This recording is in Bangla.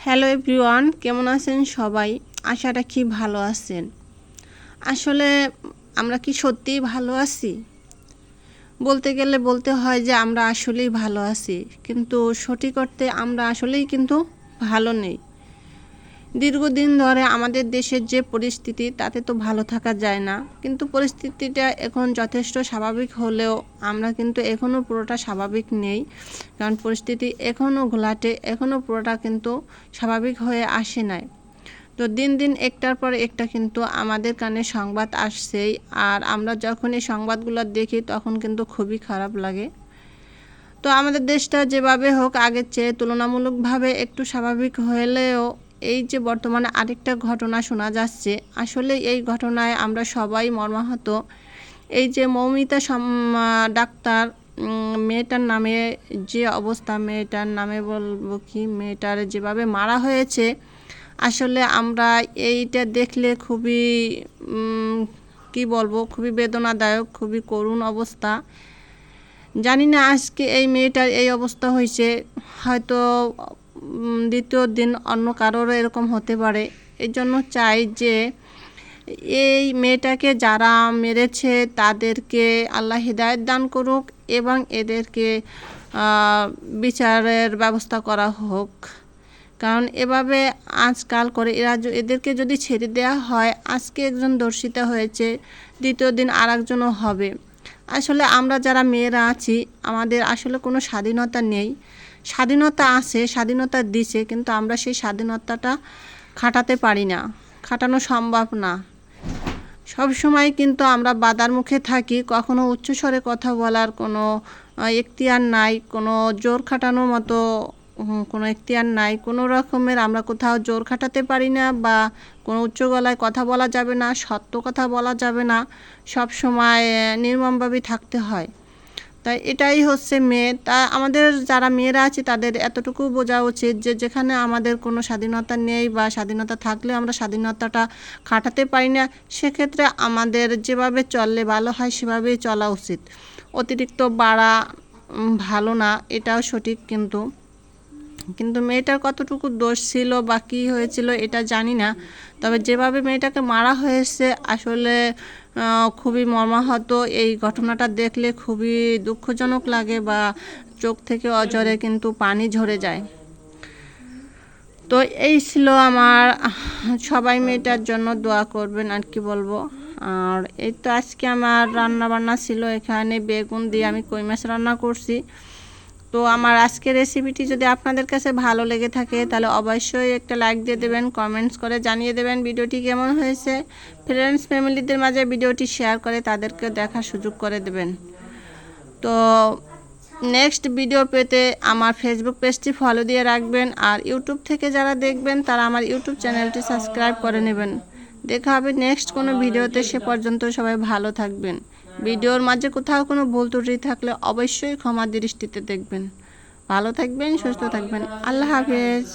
হ্যালো এভরিওয়ান কেমন আছেন সবাই? আশা রাখি ভালো আছেন? আসলে আমরা কি সত্যিই ভালো আছি? বলতে গেলে বলতে হয় যে আমরা আসলেই ভালো আছি, কিন্তু সঠিক অর্থে আমরা আসলেই কিন্তু ভালো নেই। দীর্ঘদিন ধরে আমাদের দেশের যে পরিস্থিতি, তাতে তো ভালো থাকা যায় না। কিন্তু পরিস্থিতিটা এখন যথেষ্ট স্বাভাবিক হলেও আমরা কিন্তু এখনও পুরোটা স্বাভাবিক নেই। কারণ পরিস্থিতি এখনও ঘোলাটে এখনও পুরোটা কিন্তু স্বাভাবিক হয়ে আসে নাই। তো দিন দিন একটার পর একটা কিন্তু আমাদের কানে সংবাদ আসছেই, আর আমরা যখন এই সংবাদগুলো দেখি, তখন কিন্তু খুবই খারাপ লাগে। তো আমাদের দেশটা যেভাবে হোক, আগের চেয়ে তুলনামূলকভাবে একটু স্বাভাবিক হলেও এই যে বর্তমানে আরেকটা ঘটনা শোনা যাচ্ছে, আসলে এই ঘটনায় আমরা সবাই মর্মাহত। এই যে মৌমিতা ডাক্তার মেয়েটার নামে যে অবস্থা, মেয়েটার নামে বলব কি, মেয়েটার যেভাবে মারা হয়েছে, আসলে আমরা এইটা দেখলে খুবই কি বলব, খুবই বেদনাদায়ক, খুবই করুণ অবস্থা। জানি না আজকে এই মেয়েটার এই অবস্থা হয়েছে, হয়তো দ্বিতীয় দিন অন্য কারোরও এরকম হতে পারে। এই জন্য চাই যে এই মেয়েটাকে যারা মেরেছে তাদেরকে আল্লাহ হৃদায়ত দান করুক এবং এদেরকে বিচারের ব্যবস্থা করা হোক। কারণ এভাবে আজকাল করে এরা এদেরকে যদি ছেড়ে দেওয়া হয়, আজকে একজন দর্শিতা হয়েছে, দ্বিতীয় দিন আর একজনও হবে। আসলে আমরা যারা মেয়েরা আছি, আমাদের আসলে কোনো স্বাধীনতা নেই। স্বাধীনতা আছে, স্বাধীনতা দিছে, কিন্তু আমরা সেই স্বাধীনতাটা খাটাতে পারি না। খাটানো সম্ভব না। সব সময় কিন্তু আমরা বাদার মুখে থাকি, কখনো উচ্চস্বরে কথা বলার কোনো এখতিয়ার নাই, কোনো জোর খাটানোর মতো কোনো এখতিয়ার নাই। কোনো রকমের আমরা কোথাও জোর খাটাতে পারি না বা কোনো উচ্চ গলায় কথা বলা যাবে না, সত্য কথা বলা যাবে না। সব সময় নির্মমভাবেই থাকতে হয়। তাই এটাই হচ্ছে মেয়ে। তা আমাদের যারা মেয়েরা আছে, তাদের এতটুকু বোঝা উচিত যে যেখানে আমাদের কোনো স্বাধীনতা নেই বা স্বাধীনতা থাকলে আমরা স্বাধীনতাটা খাটাতে পারি না, সেক্ষেত্রে আমাদের যেভাবে চললে ভালো হয় সেভাবেই চলা উচিত। অতিরিক্ত বাড়া ভালো না, এটাও সঠিক কিন্তু। কিন্তু মেয়েটার কতটুকু দোষ ছিল বা কী হয়েছিল এটা জানি না। তবে যেভাবে মেয়েটাকে মারা হয়েছে, আসলে খুবই মর্মাহত। এই ঘটনাটা দেখলে খুবই দুঃখজনক লাগে বা চোখ থেকে অজরে কিন্তু পানি ঝরে যায়। তো এই ছিল আমার, সবাই মেয়েটার জন্য দোয়া করবেন, আর কি বলব। আর এই তো আজকে আমার রান্না বান্না ছিল এখানে, বেগুন দিয়ে আমি কই মাছ রান্না করছি। তো আমার আজকের রেসিপিটি যদি আপনাদের কাছে ভালো লেগে থাকে, তাহলে অবশ্যই একটা লাইক দিয়ে দেবেন কমেন্টস করে জানিয়ে দেবেন ভিডিওটি কেমন হয়েছে। ফ্রেন্ডস ফ্যামিলিদের মাঝে ভিডিওটি শেয়ার করে তাদেরকে দেখার সুযোগ করে দেবেন। তো নেক্সট ভিডিও পেতে আমার ফেসবুক পেজটি ফলো দিয়ে রাখবেন, আর ইউটিউব থেকে যারা দেখবেন, তারা আমার ইউটিউব চ্যানেলটি সাবস্ক্রাইব করে নেবেন। দেখা হবে নেক্সট কোনো ভিডিওতে সে পর্যন্ত সবাই ভালো থাকবেন। ভিডিওর মাঝে কোথাও কোনো ভুল ত্রুটি থাকলে অবশ্যই ক্ষমা দৃষ্টিতে দেখবেন। ভালো থাকবেন, সুস্থ থাকবেন। আল্লাহ হাফেজ।